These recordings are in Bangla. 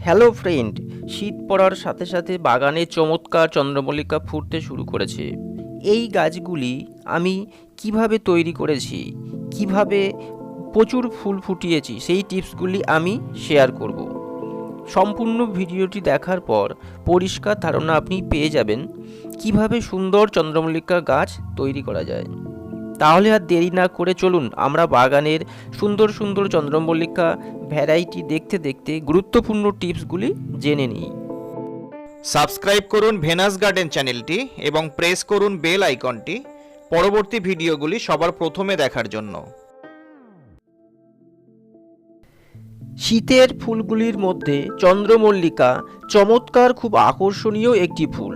হ্যালো ফ্রেন্ড শীত পড়ার সাথে সাথে বাগানে চমৎকার চন্দ্রমল্লিকা ফুটতে শুরু করেছে। এই গাছগুলি আমি কীভাবে তৈরি করেছি, কীভাবে প্রচুর ফুল ফুটিয়েছি, সেই টিপসগুলি আমি শেয়ার করব। সম্পূর্ণ ভিডিওটি দেখার পর পরিষ্কার ধারণা আপনি পেয়ে যাবেন কীভাবে সুন্দর চন্দ্রমল্লিকা গাছ তৈরি করা যায়। তাহলে আর দেরি না করে চলুন আমরা বাগানের সুন্দর সুন্দর চন্দ্রমল্লিকা ভ্যারাইটি দেখতে দেখতে গুরুত্বপূর্ণ টিপসগুলি জেনে নিই। সাবস্ক্রাইব করুন ভেনাস গার্ডেন চ্যানেলটি এবং প্রেস করুন বেল আইকনটি পরবর্তী ভিডিওগুলি সবার প্রথমে দেখার জন্য। শীতের ফুলগুলির মধ্যে চন্দ্রমল্লিকা চমৎকার খুব আকর্ষণীয় একটি ফুল।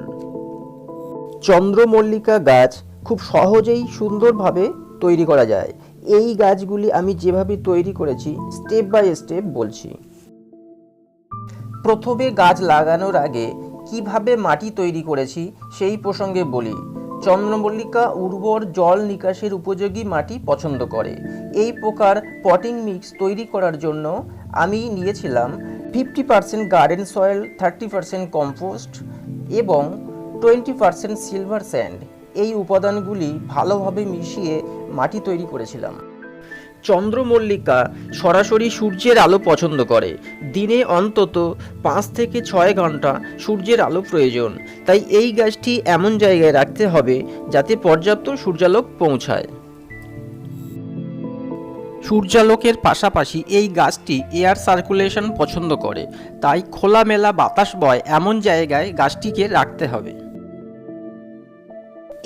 চন্দ্রমল্লিকা গাছ খুব সহজেই সুন্দরভাবে তৈরি করা যায়। এই গাছগুলি আমি যেভাবে তৈরি করেছি স্টেপ বাই স্টেপ বলছি। প্রথমে গাছ লাগানোর আগে কীভাবে মাটি তৈরি করেছি সেই প্রসঙ্গে বলি। চন্দ্রমল্লিকা উর্বর জল নিকাশের উপযোগী মাটি পছন্দ করে। এই প্রকার পটিং মিক্স তৈরি করার জন্য আমি নিয়েছিলাম fifty percent garden soil thirty percent compost এবং টোয়েন্টি পার্সেন্ট সিলভার স্যান্ড এই উপাদানগুলি ভালোভাবে মিশিয়ে মাটি তৈরি করেছিলাম। চন্দ্রমল্লিকা সরাসরি সূর্যের আলো পছন্দ করে। দিনে অন্তত পাঁচ থেকে ছয় ঘণ্টা সূর্যের আলো প্রয়োজন। তাই এই গাছটি এমন জায়গায় রাখতে হবে যাতে পর্যাপ্ত সূর্যালোক পৌঁছায়। সূর্যালোকের পাশাপাশি এই গাছটি এয়ার সার্কুলেশন পছন্দ করে। তাই খোলামেলা বাতাস বয় এমন জায়গায় গাছটিকে রাখতে হবে।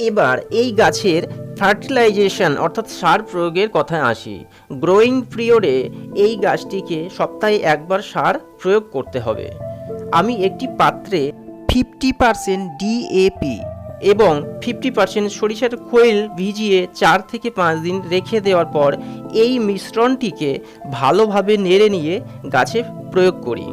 এবার এই গাছের ফার্টিলাইজেশন অর্থাৎ সার প্রয়োগের কথায় আসি। গ্রোয়িং পিরিয়ডে এই গাছটিকে সপ্তাহে একবার সার প্রয়োগ করতে হবে। আমি একটি পাত্রে ফিফটি পারসেন্ট ডিএপি এবং ফিফটি পার্সেন্ট সরিষার খৈল ভিজিয়ে চার থেকে পাঁচ দিন রেখে দেওয়ার পর এই মিশ্রণটিকে ভালোভাবে নেড়ে নিয়ে গাছে প্রয়োগ করি।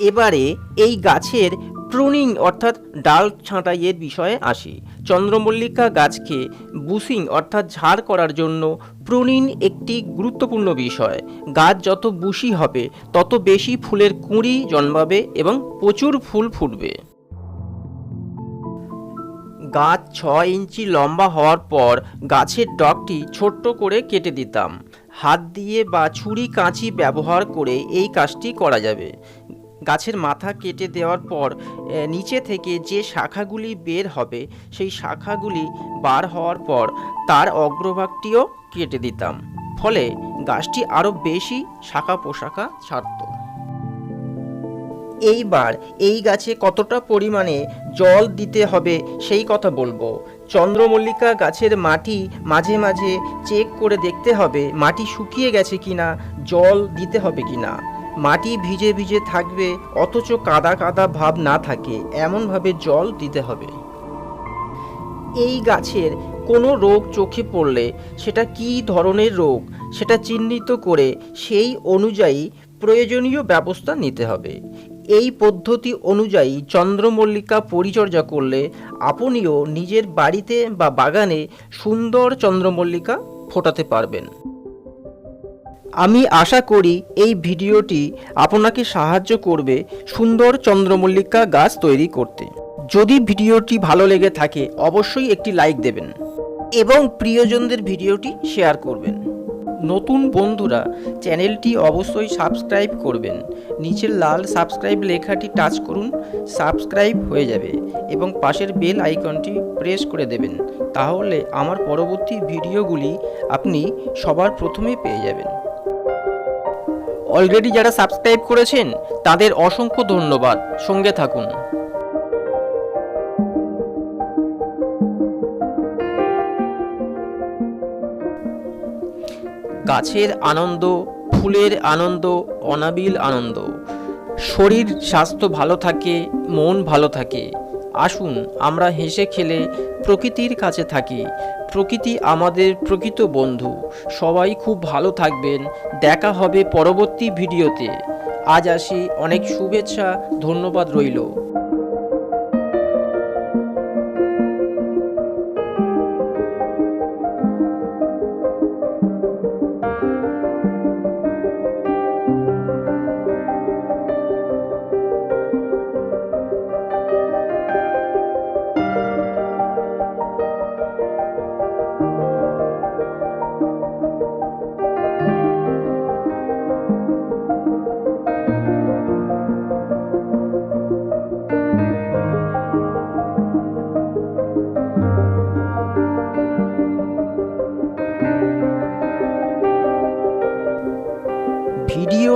এবারে এই গাছের প্রুনিং অর্থাৎ ডাল ছাঁটাইয়ের বিষয়ে আসি। চন্দ্রমল্লিকা গাছকে বুসিং অর্থাৎ ঝাড় করার জন্য প্রুনিং একটি গুরুত্বপূর্ণ বিষয়। গাছ যত বুশি হবে, তত বেশি ফুলের কুঁড়ি জন্মাবে এবং প্রচুর ফুল ফুটবে। গাছ ছ ইঞ্চি লম্বা হওয়ার পর গাছের ডগটি ছোট্ট করে কেটে দিতাম। হাত দিয়ে বা ছুরি কাঁচি ব্যবহার করে এই কাজটি করা যাবে। গাছের মাথা কেটে দেওয়ার পর নিচে থেকে যে শাখাগুলি বের হবে, সেই শাখাগুলি বার হওয়ার পর তার অগ্রভাগটিও কেটে দিতাম। ফলে গাছটি আরও বেশি শাখা পোশাখা ছাড়ত। এইবার এই গাছে কতটা পরিমাণে জল দিতে হবে সেই কথা বলব। চন্দ্রমল্লিকা গাছের মাটি মাঝে মাঝে চেক করে দেখতে হবে মাটি শুকিয়ে গেছে কিনা, জল দিতে হবে কিনা। মাটি ভিজে ভিজে থাকবে, অথচ কাদা কাদা ভাব না থাকে, এমনভাবে জল দিতে হবে। এই গাছের কোনো রোগ চোখে পড়লে সেটা কী ধরনের রোগ, সেটা চিহ্নিত করে সেই অনুযায়ী প্রয়োজনীয় ব্যবস্থা নিতে হবে। এই পদ্ধতি অনুযায়ী চন্দ্রমল্লিকা পরিচর্যা করলে আপনিও নিজের বাড়িতে বা বাগানে সুন্দর চন্দ্রমল্লিকা ফোটাতে পারবেন। আমি আশা করি এই ভিডিওটি আপনাকে সাহায্য করবে সুন্দর চন্দ্রমল্লিকা গাছ তৈরি করতে। যদি ভিডিওটি ভালো লেগে থাকে, অবশ্যই একটি লাইক দেবেন এবং প্রিয়জনদের ভিডিওটি শেয়ার করবেন। নতুন বন্ধুরা, চ্যানেলটি অবশ্যই সাবস্ক্রাইব করবেন। নিচের লাল সাবস্ক্রাইব লেখাটি টাচ করুন, সাবস্ক্রাইব হয়ে যাবে এবং পাশের বেল আইকনটি প্রেস করে দেবেন। তাহলে আমার পরবর্তী ভিডিওগুলি আপনি সবার প্রথমে পেয়ে যাবেন। অলরেডি যারা সাবস্ক্রাইব করেছেন, তাদের অসংখ্য ধন্যবাদ। সঙ্গে থাকুন। গাছের আনন্দ, ফুলের আনন্দ, অনাবিল আনন্দ। শরীর, স্বাস্থ্য ভালো থাকে, মন ভালো থাকে। আসুন, আমরা হেসে খেলে প্রকৃতির কাছে থাকি। প্রকৃতি আমাদের প্রকৃত বন্ধু। সবাই খুব ভালো থাকবেন। দেখা হবে পরবর্তী ভিডিওতে। আজ আসি, অনেক শুভেচ্ছা, ধন্যবাদ রইল।